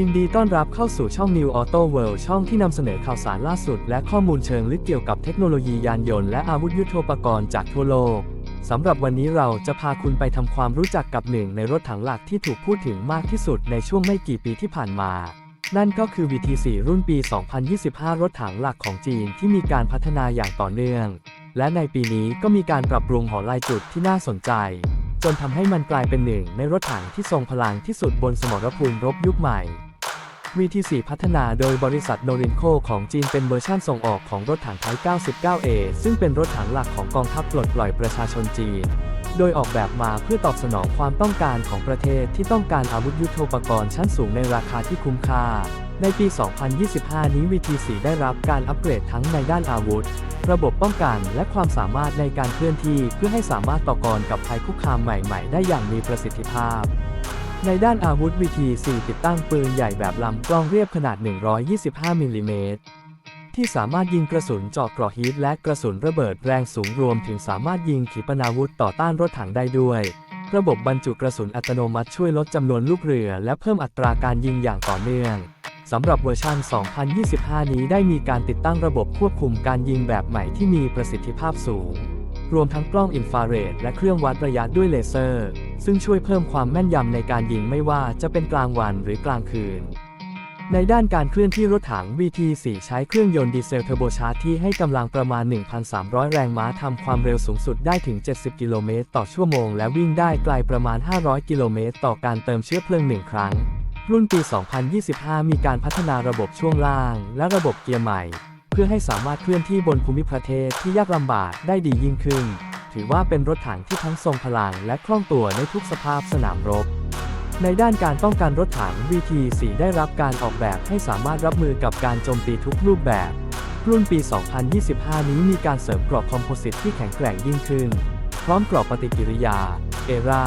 ยินดีต้อนรับเข้าสู่ช่อง New Auto World ช่องที่นำเสนอข่าวสารล่าสุด และข้อมูลเชิงลึกเกี่ยวกับเทคโนโลยียานยนต์และอาวุธยุทโธปกรณ์จากทั่วโลกสำหรับวันนี้เราจะพาคุณไปทำความรู้จักกับหนึ่งในรถถังหลักที่ถูกพูดถึงมากที่สุดในช่วงไม่กี่ปีที่ผ่านมา นั่นก็คือ VT4 รุ่นปี 2025 รถถังหลักของจีนที่มีการพัฒนาอย่างต่อเนื่อง และในปีนี้ก็มีการปรับปรุงหอลายจุดที่น่าสนใจ จนทำให้มันกลายเป็นหนึ่งในรถถังที่ทรงพลังที่สุดบนสมรภูมิรบยุคใหม่ VT4 พัฒนาโดยบริษัทโนรินโคของจีนเป็นเวอร์ชั่นส่งออกของรถถังไทย 99A ซึ่งเป็นรถถังหลักของกองทัพปลดปล่อยประชาชนจีน โดยออกแบบมาเพื่อตอบสนองความต้องการของประเทศที่ต้องการอาวุธยุทโธปกรณ์ชั้นสูงในราคาที่คุ้มค่า ในปี 2025 นี้ VT4 ได้รับการอัปเกรดทั้งในด้านอาวุธ ระบบป้องกันและความสามารถในการเคลื่อนที่เพื่อให้สามารถต่อกรกับภัยคุกคามใหม่ ๆ ได้อย่างมีประสิทธิภาพ ในด้านอาวุธ VT4 ติดตั้งปืนใหญ่แบบลำกล้องเรียบขนาด 125มิลลิเมตรที่สามารถยิงกระสุนเจาะเกราะฮีทและกระสุนระเบิดแรงสูงรวมถึงสามารถยิงขีปนาวุธต่อต้านรถถังได้ด้วย ระบบบรรจุกระสุนอัตโนมัติช่วยลดจำนวนลูกเรือ และเพิ่มอัตราการยิงอย่างต่อเนื่อง สำหรับเวอร์ชัน 2025 นี้ได้มีการติดตั้งระบบควบคุมการยิงแบบใหม่ที่มีประสิทธิภาพสูง รวมทั้งกล้องอินฟราเรดและเครื่องวัดระยะด้วยเลเซอร์ ซึ่งช่วยเพิ่มความแม่นยำในการยิงไม่ว่าจะเป็นกลางวันหรือกลางคืน ในด้านการเคลื่อนที่รถถัง VT4 ใช้เครื่องยนต์ดีเซลเทอร์โบชาร์จที่ให้กำลังประมาณ 1,300 แรงม้าทำความเร็วสูงสุดได้ถึง 70 กิโลเมตรต่อชั่วโมง และวิ่งได้ไกลประมาณ 500 กิโลเมตรต่อการเติมเชื้อเพลิงหนึ่งครั้ง รุ่นปี 2025 มีการพัฒนาระบบช่วงล่าง และระบบเกียร์ใหม่ เพื่อให้สามารถเคลื่อนที่บนภูมิประเทศที่ยากลำบากได้ดียิ่งขึ้น ถือว่าเป็นรถถังที่ทั้งทรงพลังและคล่องตัวในทุกสภาพสนามรบ ในด้านการป้องกันรถถัง VT4 ได้รับการออกแบบให้สามารถรับมือกับการโจมตีทุกรูปแบบ รุ่นปี 2025 นี้มีการเสริมกรอบคอมโพสิตที่แข็งแกร่งยิ่งขึ้น พร้อมกรอบปฏิกิริยา เอรา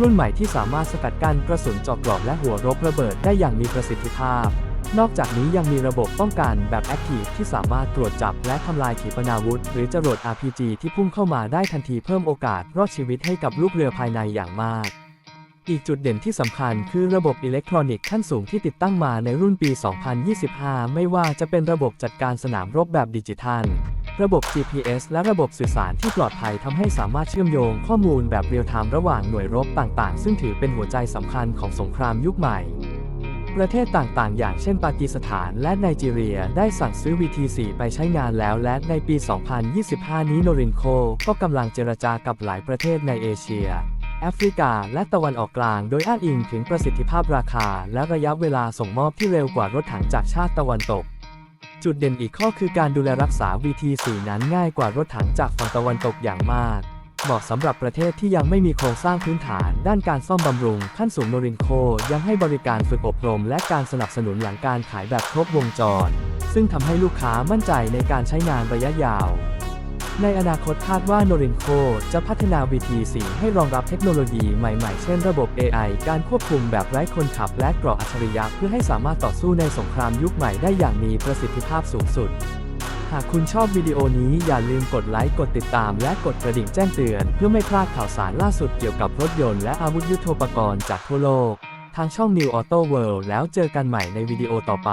รุ่นใหม่ที่สามารถสกัดกั้นกระสุนเจอกรอบและหัวรบระเบิดได้อย่างมีประสิทธิภาพ นอกจากนี้ยังมีระบบป้องกันแบบแอคทีฟที่สามารถตรวจจับและทำลายขีปนาวุธ หรือจรวด RPG ที่พุ่งเข้ามาได้ทันทีเพิ่มโอกาสรอดชีวิตให้กับลูกเรือภายในอย่างมาก อีกจุดเด่นที่สำคัญคือระบบอิเล็กทรอนิกส์ขั้นสูงที่ติดตั้งมาในรุ่นปี 2025 ไม่ว่าจะเป็นระบบจัดการสนามรบแบบดิจิทัล ระบบ GPS และระบบสื่อสารที่ปลอดภัยทำให้สามารถเชื่อมโยงข้อมูลแบบเรียลไทม์ระหว่างหน่วยรบต่างๆ ซึ่งถือเป็นหัวใจสำคัญของสงครามยุคใหม่ ประเทศต่างๆ อย่างเช่นปากีสถานและไนจีเรียได้สั่งซื้อ VT4 ไปใช้งานแล้วและในปี 2025 นี้โนรินโคก็กำลังเจรจากับหลายประเทศในเอเชีย แอฟริกา และตะวันออกกลาง โดยอ้างอิงถึงประสิทธิภาพราคา และระยะเวลาส่งมอบที่เร็วกว่ารถถังจากชาติตะวันตก จุดเด่นอีกข้อคือการดูแลรักษา VT4 นั้นง่ายกว่ารถถังจากฝั่งตะวันตกอย่างมาก เหมาะสำหรับประเทศที่ยังไม่มีโครงสร้างพื้นฐาน ด้านการซ่อมบำรุง ขั้นสูงโนรินโค ยังให้บริการฝึกอบรม และการสนับสนุนหลังการขายแบบครบวงจร ซึ่งทำให้ลูกค้ามั่นใจในการใช้งานระยะยาว ในอนาคตคาดว่าโนรินโคจะพัฒนา VT4 ให้รองรับเทคโนโลยีใหม่ๆ เช่นระบบ AI การควบคุมแบบไร้คนขับและเกราะอัจฉริยะเพื่อให้สามารถต่อสู้ในสงครามยุคใหม่ได้อย่างมีประสิทธิภาพสูงสุด หากคุณชอบวิดีโอนี้อย่าลืมกดไลค์ กดติดตาม และกดกระดิ่งแจ้งเตือน เพื่อไม่พลาดข่าวสารล่าสุดเกี่ยวกับรถยนต์และอาวุธยุทโธปกรณ์จากทั่วโลก ทางช่อง New Auto World แล้วเจอกันใหม่ในวิดีโอต่อไป